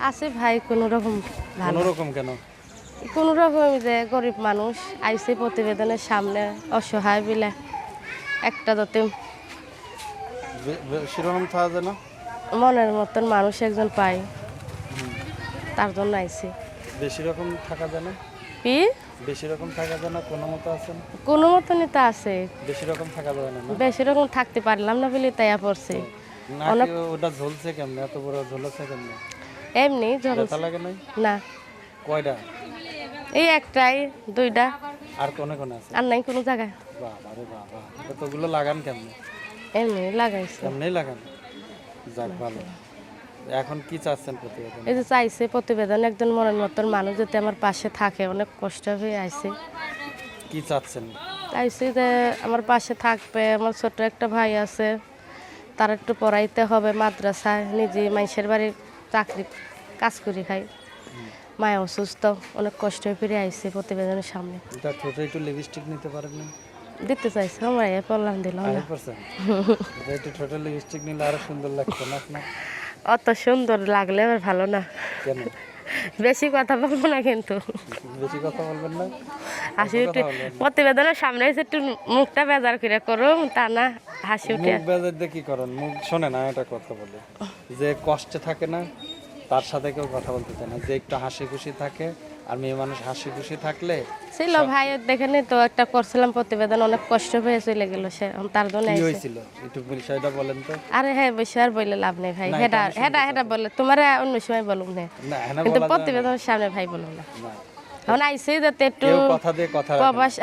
আছে ভাই কোনো রকম কোনো রকম কেন? কোনো রকম যে গরিব মানুষ আইসে প্রতিবেদনের সামনে অসহায় বিলে একটা বে- সেরকম থাকা যায় না? মনের মতন মানুষ একজন পাই তার জন্য আইসি। বেশি রকম থাকা যায় না? কি? বেশি রকম থাকা যায় না? কোনো মতো আছেন? কোনো মতনই তো আছে। বেশি রকম থাকা যাবে না? বেশি রকম থাকতে পারলাম না বলে তাইয়া পড়ছে। নাকি ওটা ঝুলছে কেমনে? এত বড় ঝুলছে কেমনে? এমনি লাগে নাই? না। কয়টা? এই একটাই দুইটা। আর কোনে কোনে আছে? আর নাই কোনো জায়গায়। বাবা রে বাবা কতগুলো লাগান কেমনে? এমনি লাগাইছে। কেমনেই লাগান? যাক ভালো। এখন কি চাচ্ছেন প্রতিবেদন? এই যে চাইছে প্রতিবেদন একজন মনের মতন মানুষ যাতে আমার পাশে থাকে অনেক কষ্ট হয়ে আইছে। কি চাচ্ছেন? চাইছি যে আমার পাশে থাকবে আমার ছোট একটা ভাই আছে। তার একটু পড়াইতে হবে মাদ্রাসায় নিজে মানুষের বাড়ির চাকরি কাজ করে খাই। মায় অসুস্থ অনেক কষ্ট হয়ে ফিরে আইছে প্রতিবেদনের সামনে। ঠোঁটে একটু লিপস্টিক নিতে পারেন না? দিতে চাইছে আমরা এ পড়লাম দিলাম না। আড়াই পার্সেন্ট এটা একটু ঠোঁটে লিপস্টিক নিলে আরও সুন্দর লাগতো না আপনার? অত সুন্দর লাগলে আবার ভালো না। কেন? বেশি কথা বলব না কিন্তু। বেশি কথা বলবেন না? হাসি উঠে। প্রতিবেদনের সামনে এসে একটু মুখটা বেজার করে তা না হাসি উঠে মুখ বেজার দিয়ে কি করেন? মুখ শোনে না এটা কথা বলে। যে কষ্টে থাকে না তার সাথে কেউ কথা বলতে চায় না। যে একটু হাসি খুশি থাকে আর মেয়ে মানুষ হাসি খুশি থাকলে ছিল ভাই দেখে নি তো একটা করছিলাম প্রতিবেদন অনেক কষ্ট হয়ে চলে গেল সে তার জন্য কি হয়েছিল? একটু বিষয়টা বলেন তো। আরে হ্যাঁ বসে আর বললে লাভ নেই ভাই। হেডা হেডা হেডা বলে তোমার অন্য সময় বলুন না। কিন্তু বলা প্রতিবেদনের সামনে ভাই বলুন না। না। এখন আইসি যাতে একটু কথা দিয়ে কথা।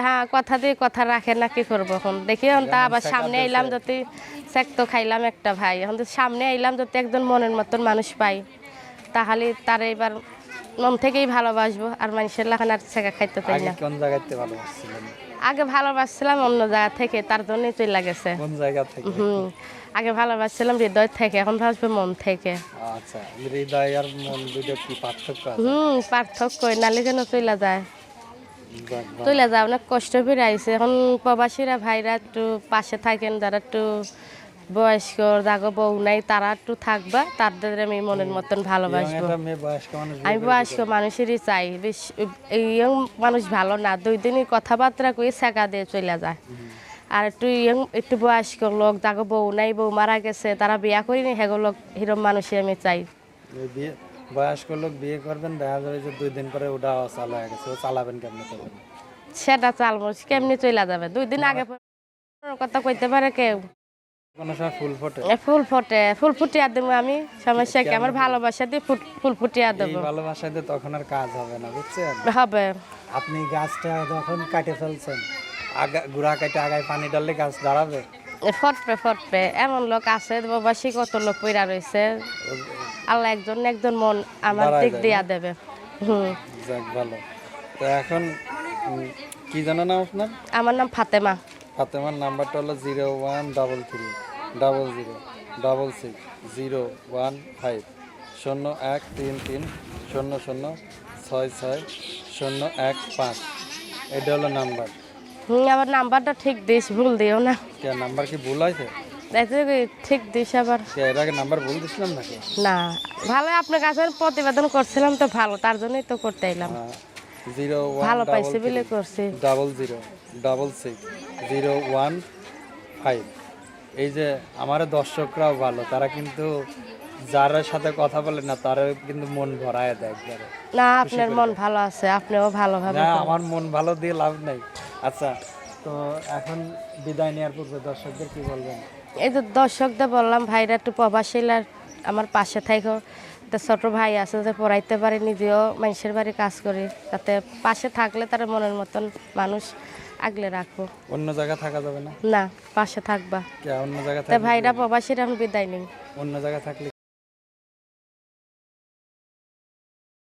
হ্যাঁ কথা দিয়ে কথা রাখে না কি করব এখন? দেখি এখন তা আবার সামনে এলাম যাতে তো খাইলাম একটা ভাই। এখন তো সামনে এলাম যাতে একজন মনের মতন মানুষ পাই তাহলে তার এবার মন থেকেই ভালোবাসবো। আর মানুষের লাখান আর শেখা খাইতে পারি না। কোন জায়গাতে ভালোবাসছিলেন? আগে ভালোবাসছিলাম অন্য জায়গা থেকে তার জন্যই চলে গেছে। কোন জায়গা থেকে? হুম আগে ভালোবাসছিলাম হৃদয় থেকে এখন ভাববে মন থেকে। আচ্ছা হৃদয় আর মন দুটো কি পার্থক্য আছে? হুম পার্থক্য নালে কেন চলে যায়? চলে যায় অনেক কষ্ট ফিরে আইছে। এখন প্রবাসীরা ভাইরা একটু পাশে থাকেন যারা একটু বয়স্ক যাগো বউ নাই তারা একটু থাকবা তাদের আমি মনের মতন ভালোবাসবো। আমি বয়স্ক মানুষেরই চাই বেশ ইয়ং মানুষ ভালো না দুই দিনই কথাবার্তা কই শেখা দিয়ে চলে যায়। আর একটু ইয়ং একটু বয়স্ক লোক যাগো বউ নাই বউ মারা গেছে তারা বিয়া করিনি হেগুলো হিরম মানুষই আমি চাই। বয়স্ক লোক বিয়ে করবেন দেখা যাবে যে দুই দিন পরে ওটা চালা হয়ে গেছে চালাবেন কেমন সেটা চালবো কেমনি চলে যাবে? দুই দিন আগে কথা কইতে পারে কেউ? ফুল ফোটে? ফুল ফটে ফুল ফুটিয়া দেবো আমি। সমস্যা কি? আমার ভালোবাসা দিয়ে ফুল ফুটিয়া দেবো। ভালোবাসায় দিয়ে তখন আর কাজ হবে না বুঝছেন? হবে। আপনি গাছটা যখন কাটে ফেলছেন আগা গুড়া কাটে আগায় পানি ডাললে গাছ দাঁড়াবে? ফটবে ফটবে। এমন লোক আছে বাবাসী কত লোক পইরা রয়েছে আল্লাহ একজন একজন মন আমার দিক দেয়, দিয়া দেবে। হুম। যাক ভালো। তো এখন কি জানা নাম আপনার? আমার নাম ফাতেমা। ফাতেমার নাম্বারটা হলো zero one double three. Double zero double six zero one five শূন্য এক তিন তিন শূন্য শূন্য ছয় ছয় শূন্য এক পাঁচ। এটা হলো নাম্বার। হুম আবার নাম্বারটা ঠিক দিস ভুল দিও না। কে নাম্বার কি ভুল হয়েছে? ঠিক দিস আবার। এর আগে নাম্বার ভুল দিছিলাম নাকি? না ভালো আপনার কাছে প্রতিবেদন করছিলাম তো ভালো তার জন্যই তো করতে এলাম। জিরো ভালো পাইছি বলে করছি। Double zero double six zero one five এই যে আমার দর্শকরাও ভালো তারা কিন্তু যারা সাথে কথা বলে না তারা কিন্তু মন ভরায় দেয় একবারে। না আপনার মন ভালো আছে আপনিও ভালোভাবে না আমার মন ভালো দিয়ে লাভ নাই। আচ্ছা তো এখন বিদায় নেওয়ার পূর্বে দর্শকদের কি বলবেন? এই যে দর্শকদের বললাম ভাইরা একটু প্রবাসীরা আমার পাশে থাকো একটা ছোট ভাই আছে যে পড়াইতে পারে নিজেও মানুষের বাড়ি কাজ করি। তাতে পাশে থাকলে তার মনের মতন মানুষ আগলে রাখব অন্য জায়গা থাকা যাবে না? না পাশে থাকবা। কে অন্য জায়গা ভাইরা প্রবাসীরা এখন বিদায় নেই। অন্য জায়গা থাকলে